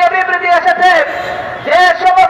থেকে বিবৃতি এসেছে। যে সমস্ত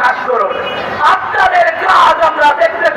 কাজ করবে আপনাদের কাজ আমরা দেখতে